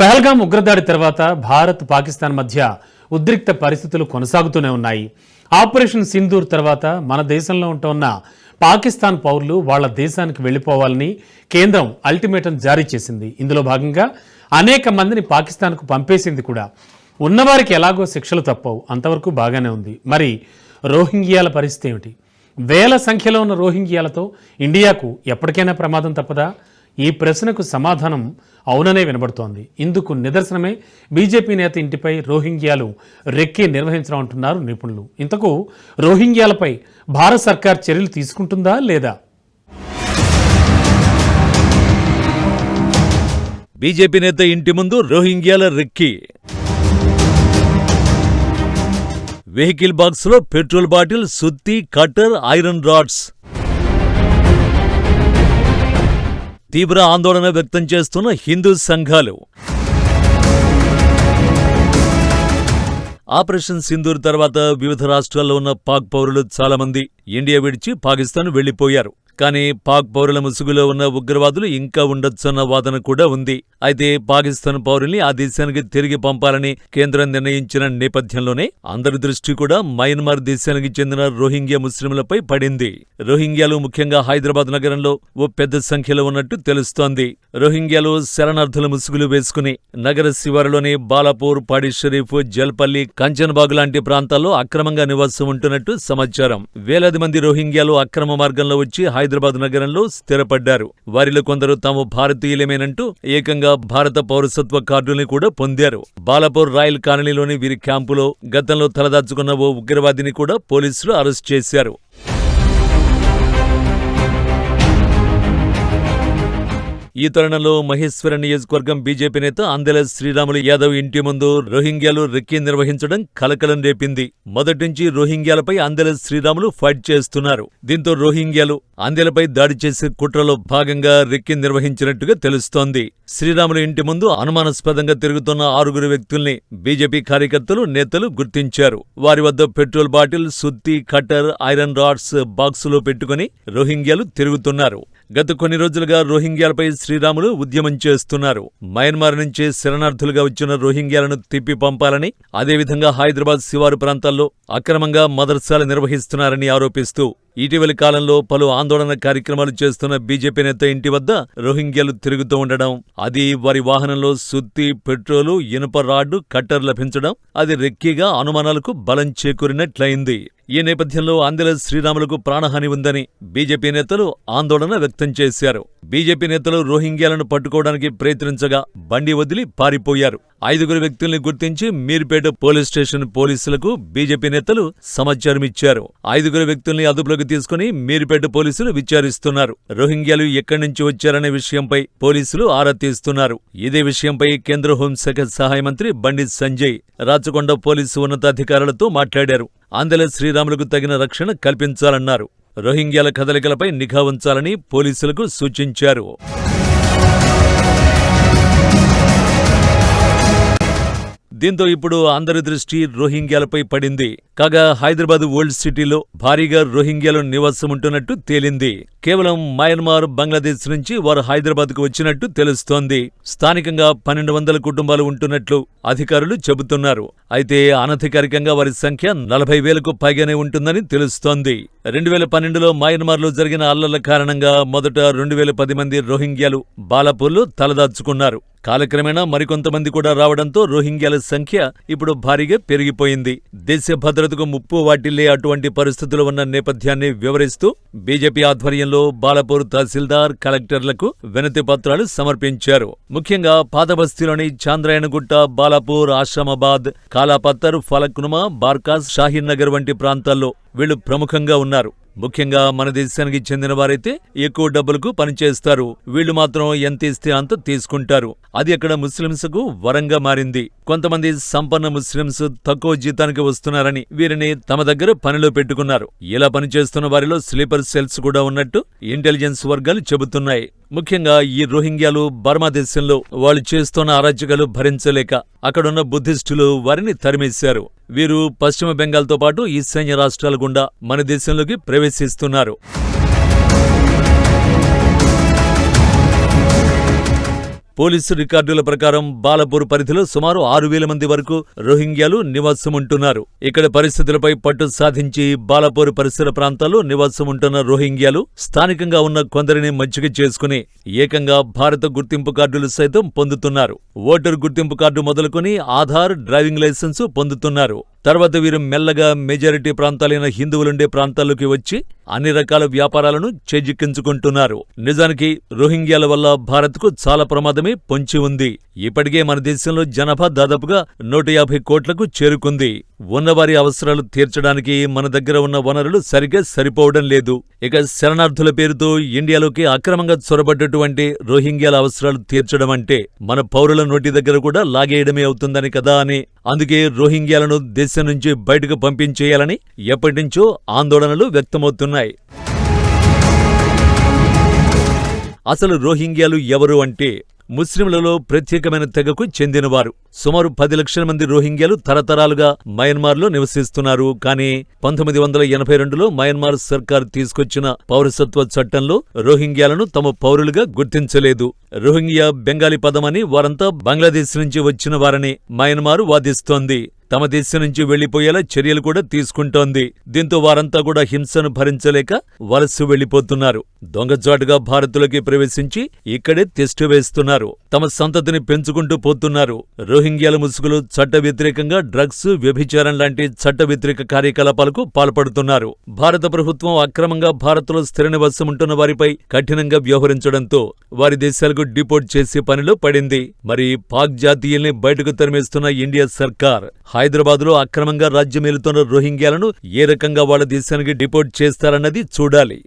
పహల్గాం ఉగ్రదాడి తర్వాత భారత్ పాకిస్తాన్ మధ్య ఉద్రిక్త పరిస్థితులు కొనసాగుతూనే ఉన్నాయి. ఆపరేషన్ సింధూర్ తర్వాత మన దేశంలో ఉంటున్న పాకిస్తాన్ పౌరులు వాళ్ళ దేశానికి వెళ్ళిపోవాలని కేంద్రం అల్టిమేటం జారీ చేసింది. ఇందులో భాగంగా అనేక మందిని పాకిస్తాన్కు పంపేసింది కూడా. ఉన్నవారికి ఎలాగో శిక్షలు తప్పవు. అంతవరకు బాగానే ఉంది. మరి రోహింగ్యాల పరిస్థితి ఏమిటి? వేల సంఖ్యలో ఉన్న రోహింగ్యాలతో ఇండియాకు ఎప్పటికైనా ప్రమాదం తప్పదా? ఈ ప్రశ్నకు సమాధానం అవుననే వినబడుతోంది. ఇందుకు నిదర్శనమే బీజేపీ నేత ఇంటిపై రోహింగ్యాలు రెక్కి నిర్వహించడం అంటున్నారు నిపుణులు. ఇంతకు రోహింగ్యాలపై భారత సర్కార్ చర్యలు తీసుకుంటుందా లేదా? బీజేపీ నేత ఇంటి ముందు రోహింగ్యాల రెక్కి. వెహికల్ బాక్స్లో పెట్రోల్ బాటిల్ సుత్తి కట్టర్ ఐరన్ రాడ్స్. తీవ్ర ఆందోళన వ్యక్తం చేస్తున్న హిందూ సంఘాలు. ఆపరేషన్ సింధూర్ తర్వాత వివిధ రాష్ట్రాల్లో ఉన్న పాక్ పౌరులు చాలామంది ఇండియా విడిచి పాకిస్తాన్ వెళ్ళిపోయారు కానీ పాక్ పౌరుల ముసుగులో ఉన్న ఉగ్రవాదులు ఇంకా ఉండొచ్చన్న వాదన కూడా ఉంది. అయితే పాకిస్తాన్ పౌరుల్ని ఆ దేశానికి తిరిగి పంపాలని కేంద్రం నిర్ణయించిన నేపథ్యంలోనే అందరి దృష్టి కూడా మయన్మార్ దేశానికి చెందిన రోహింగ్యా ముస్లింలపై పడింది. రోహింగ్యాలు ముఖ్యంగా హైదరాబాద్ నగరంలో ఓ పెద్ద సంఖ్యలో ఉన్నట్టు తెలుస్తోంది. రోహింగ్యాలు శరణార్థుల ముసుగులు వేసుకుని నగర శివారులోని బాలాపూర్ పాడి షరీఫ్ జల్పల్లి కంచన్బాగ్ లాంటి ప్రాంతాల్లో అక్రమంగా నివాసం ఉంటున్నట్టు సమాచారం. వేలాది మంది రోహింగ్యాలు అక్రమ మార్గంలో వచ్చి హైదరాబాద్ హైదరాబాద్ నగరంలో స్థిరపడ్డారు. వారిలో కొందరు తాము భారతీయులమేనంటూ ఏకంగా భారత పౌరసత్వ కార్డుల్ని కూడా పొందారు. బాలాపూర్ రాయల్ కాలనీలోని వీరి క్యాంపులో గతంలో తలదాచుకున్న ఓ ఉగ్రవాదిని కూడా పోలీసులు అరెస్ట్ చేశారు. ఈ తరుణంలో మహేశ్వర నియోజకవర్గం బీజేపీ నేత అందెల శ్రీరాములు యాదవ్ ఇంటి ముందు రోహింగ్యాలు రెక్కీ నిర్వహించడం కలకలం రేపింది. మొదటి నుంచి రోహింగ్యాలపై అందెల శ్రీరాములు ఫైట్ చేస్తున్నారు. దీంతో రోహింగ్యాలు అందెలపై దాడి చేసే కుట్రలో భాగంగా రెక్కీ నిర్వహించినట్టుగా తెలుస్తోంది. శ్రీరాములు ఇంటి ముందు అనుమానాస్పదంగా తిరుగుతున్న ఆరుగురు వ్యక్తుల్ని బీజేపీ కార్యకర్తలు నేతలు గుర్తించారు. వారి వద్ద పెట్రోల్ బాటిల్ సుత్తి కట్టర్ ఐరన్ రాడ్స్ బాక్సులో పెట్టుకుని రోహింగ్యాలు తిరుగుతున్నారు. గత కొన్ని రోజులుగా రోహింగ్యాలపై శ్రీరాములు ఉద్యమం చేస్తున్నారు. మయన్మార్ నుంచి శరణార్థులుగా వచ్చిన రోహింగ్యాలను తిప్పి పంపాలని అదేవిధంగా హైదరాబాద్ శివారు ప్రాంతాల్లో అక్రమంగా మదర్సాలు నిర్వహిస్తున్నారని ఆరోపిస్తూ ఇటీవలి కాలంలో పలు ఆందోళన కార్యక్రమాలు చేస్తున్న బీజేపీ నేత ఇంటి వద్ద రోహింగ్యాలు తిరుగుతూ ఉండడం అది వారి వాహనంలో సుత్తి పెట్రోలు ఇనుప రాడ్డు కట్టర్ లభించడం అది రెక్కీగా అనుమానాలకు బలం చేకూరినట్లయింది. ఈ నేపథ్యంలో ఆంధ్ర శ్రీరాములకు ప్రాణహాని ఉందని బీజేపీ నేతలు ఆందోళన వ్యక్తం చేశారు. బీజేపీ నేతలు రోహింగ్యాలను పట్టుకోవడానికి ప్రయత్నించగా బండి వదిలి పారిపోయారు. ఐదుగురు వ్యక్తుల్ని గుర్తించి మీర్పేట పోలీస్ స్టేషన్ పోలీసులకు బీజేపీ నేతలు సమాచారం ఇచ్చారు. ఐదుగురు వ్యక్తుల్ని అదుపులోకి తీసుకుని మీర్పేట పోలీసులు విచారిస్తున్నారు. రోహింగ్యాలు ఎక్కడి నుంచి వచ్చారనే విషయంపై పోలీసులు ఆరా తీస్తున్నారు. ఇదే విషయంపై కేంద్ర హోంశాఖ సహాయ మంత్రి బండి సంజయ్ రాచకొండ పోలీసు ఉన్నతాధికారులతో మాట్లాడారు. అందులో శ్రీరాములకు తగిన రక్షణ కల్పించాలన్నారు. రోహింగ్యాల కదలికలపై నిఘా ఉంచాలని పోలీసులకు సూచించారు. దీంతో ఇప్పుడు అందరి దృష్టి రోహింగ్యాలపై పడింది. కాగా హైదరాబాద్ ఓల్డ్ సిటీలో భారీగా రోహింగ్యాలు నివాసం ఉంటున్నట్టు తేలింది. కేవలం మయన్మార్ బంగ్లాదేశ్ నుంచి వారు హైదరాబాద్కు వచ్చినట్టు తెలుస్తోంది. స్థానికంగా పన్నెండు వందల కుటుంబాలు ఉంటున్నట్లు అధికారులు చెబుతున్నారు. అయితే అనధికారికంగా వారి సంఖ్య నలభై వేలకు పైగానే ఉంటుందని తెలుస్తోంది. రెండు వేల పన్నెండులో మయన్మార్లో జరిగిన అల్లర్ల కారణంగా మొదట రెండు వేల పది మంది రోహింగ్యాలు బాలాపూర్లో తలదాచుకున్నారు. కాలక్రమేణా మరికొంతమంది కూడా రావడంతో రోహింగ్యాల సంఖ్య ఇప్పుడు భారీగా పెరిగిపోయింది. దేశ భద్రతకు ముప్పు వాటిల్లే అటువంటి పరిస్థితులు ఉన్న నేపథ్యాన్ని వివరిస్తూ బీజేపీ ఆధ్వర్యంలో బాలాపూర్ తహసీల్దార్ కలెక్టర్లకు వినతి పత్రాలు సమర్పించారు. ముఖ్యంగా పాతబస్తీలోని చాంద్రాయణగుట్ట బాలాపూర్ ఆశ్రమాబాద్ కాలాపత్తర్ ఫలక్నుమా బార్కాస్ షాహీన్ నగర్ వంటి ప్రాంతాల్లో వీళ్ళు ప్రముఖంగా ఉన్నారు. ముఖ్యంగా మన దేశానికి చెందిన వారైతే ఎక్కువ డబ్బులకు పనిచేస్తారు వీళ్ళు మాత్రం ఎంత ఇస్తే అంత తీసుకుంటారు. అది అక్కడ ముస్లింస్కు వరంగా మారింది. కొంతమంది సంపన్న ముస్లింస్ తక్కువ జీతానికి వస్తున్నారని వీరిని తమ దగ్గర పనిలో పెట్టుకున్నారు. ఇలా పనిచేస్తున్న వారిలో స్లీపర్ సెల్స్ కూడా ఉన్నట్టు ఇంటెలిజెన్స్ వర్గాలు చెబుతున్నాయి. ముఖ్యంగా ఈ రోహింగ్యాలు బర్మా దేశంలో వాళ్ళు చేస్తున్న అరాచకాలు భరించలేక అక్కడున్న బుద్ధిస్టులు వారిని తరిమేశారు. వీరు పశ్చిమ బెంగాల్తో పాటు ఈశాన్య రాష్ట్రాల గుండా మన దేశంలోకి ప్రవేశిస్తున్నారు. పోలీసు రికార్డుల ప్రకారం బాలపూర్ పరిధిలో సుమారు ఆరు వేల మంది వరకు రోహింగ్యాలు నివాసం ఉంటున్నారు ఇక్కడ పరిస్థితులపై పట్టు సాధించి బాలపూర్ పరిసర ప్రాంతాల్లో నివాసం ఉంటున్న రోహింగ్యాలు స్థానికంగా ఉన్న కొందరిని మజ్జిగ చేసుకుని ఏకంగా భారత గుర్తింపు కార్డులు సైతం పొందుతున్నారు. ఓటరు గుర్తింపు కార్డు మొదలుకొని ఆధార్ డ్రైవింగ్ లైసెన్సు పొందుతున్నారు. తర్వాత వీరు మెల్లగా మెజారిటీ ప్రాంతాలైన హిందువులుండే ప్రాంతాల్లోకి వచ్చి అన్ని రకాల వ్యాపారాలను చేజిక్కించుకుంటున్నారు. నిజానికి రోహింగ్యాల వల్ల భారత్కు చాలా ప్రమాదమే పొంచి ఉంది. ఇప్పటికే మన దేశంలో జనాభా దాదాపుగా నూట యాభై కోట్లకు చేరుకుంది. ఉన్నవారి అవసరాలు తీర్చడానికి మన దగ్గర ఉన్న వనరులు సరిగ్గా సరిపోవడం లేదు. ఇక శరణార్థుల పేరుతో ఇండియాలోకి అక్రమంగా చొరబడ్డటువంటి రోహింగ్యాల అవసరాలు తీర్చడం అంటే మన పౌరుల నోటి దగ్గర కూడా లాగేయడమే అవుతుందని కదా అని అందుకే రోహింగ్యాలను దేశం నుంచి బయటకు పంపించేయాలని ఎప్పటినుంచో ఆందోళనలు వ్యక్తమవుతున్నాయి. అసలు రోహింగ్యాలు ఎవరు అంటే ముస్లింలలో ప్రత్యేకమైన తెగకు చెందినవారు. సుమారు పది లక్షల మంది రోహింగ్యాలు తరతరాలుగా మయన్మార్లో నివసిస్తున్నారు. కానీ పంతొమ్మిది వందల ఎనభై రెండులో మయన్మార్ సర్కార్ తీసుకొచ్చిన పౌరసత్వ చట్టంలో రోహింగ్యాలను తమ పౌరులుగా గుర్తించలేదు. రోహింగ్యా బెంగాలీ పదమని వారంతా బంగ్లాదేశ్ నుంచి వచ్చిన వారని మయన్మారు వాదిస్తోంది. తమ దేశం నుంచి వెళ్ళిపోయేలా చర్యలు కూడా తీసుకుంటోంది. దీంతో వారంతా కూడా హింసను భరించలేక వలస వెళ్ళిపోతున్నారు దొంగజాటుగా భారత్లోకి ప్రవేశించి ఇక్కడే టెస్టు వేస్తున్నారు. తమ సంతతిని పెంచుకుంటూ పోతున్నారు. రోహింగ్యాల ముసుగులు చట్ట వ్యతిరేకంగా డ్రగ్స్ వ్యభిచారం లాంటి చట్ట వ్యతిరేక కార్యకలాపాలకు పాల్పడుతున్నారు. భారత ప్రభుత్వం అక్రమంగా భారత్లో స్థిర నివాసం ఉంటున్న వారిపై కఠినంగా వ్యవహరించడంతో వారి దేశాలకు డిపోర్ట్ చేసే పనిలో పడింది. మరి పాక్ జాతీయుల్ని బయటకు తరిమేస్తున్న ఇండియా సర్కార్ హైదరాబాద్లో అక్రమంగా రాజ్యమేలుతున్న రోహింగ్యాలను ఏ రకంగా వాళ్ళ దేశానికి డిపోర్ట్ చేస్తారన్నది చూడాలి.